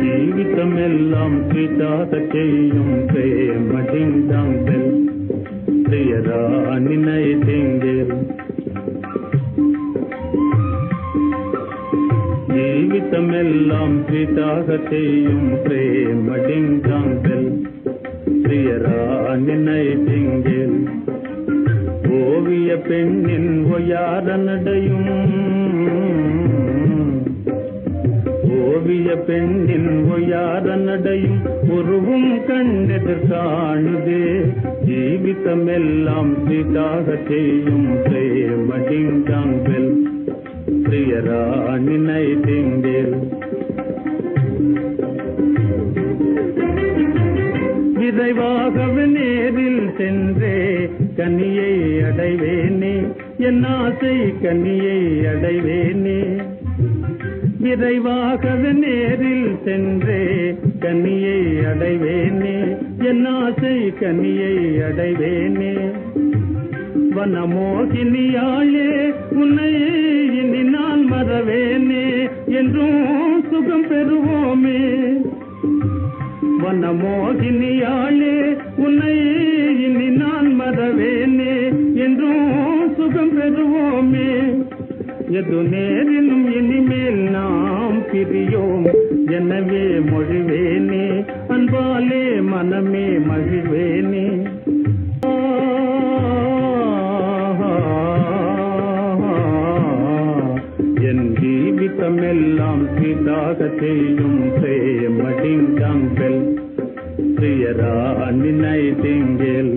ജീവിതമെല്ലാം ത്രിജാത ചെയ്യും പ്രേമടിന്താം പ്രിയതാ നിനയ ജീവിതമെല്ലാം സ്വീതാക ചെയ്യും പ്രേമടിങ്കാങ്കൽ പ്രിയരാണി നൈറ്റിങ്കേൽ ഓവിയ പെണ്ണിൻ ഒയാര നടയും ஓவிய பெண்ணின் ஒய்யார நடையும் உருவும் கண்டெதிர் காணுதே ஜீவிதமெல்லாம் சீதாக செய்யும் பிரேமடிங்காங்கல் பிரியராணி நைட்டிங்கேல் விரைவாகவே நேரில் சென்றே கனியை அடைவேனே. என் ஆசை கனியை அடைவேனே. விரைவாகவே நேரில் சென்றே கனியை அடைவேனே. என் ஆசை கனியை அடைவேனே. வனமோகினியாளே உன்னையே இனி நான் மறவேனே என்றும் சுகம் பெறுவோமே. வனமோகினியாளே உன்னையே இனி நான் மறவேனே என்றும் சுகம் பெறுவோமே. எது நேரிலும் இனிமேல் நாம் பிரியோம் எனவே மொழிவேனே அன்பாலே மனமே மகிழ்வேனே. சீதாக செய்யும் பிரேமடிங்காங்கல் பிரியரா நினைத்தீங்கேல்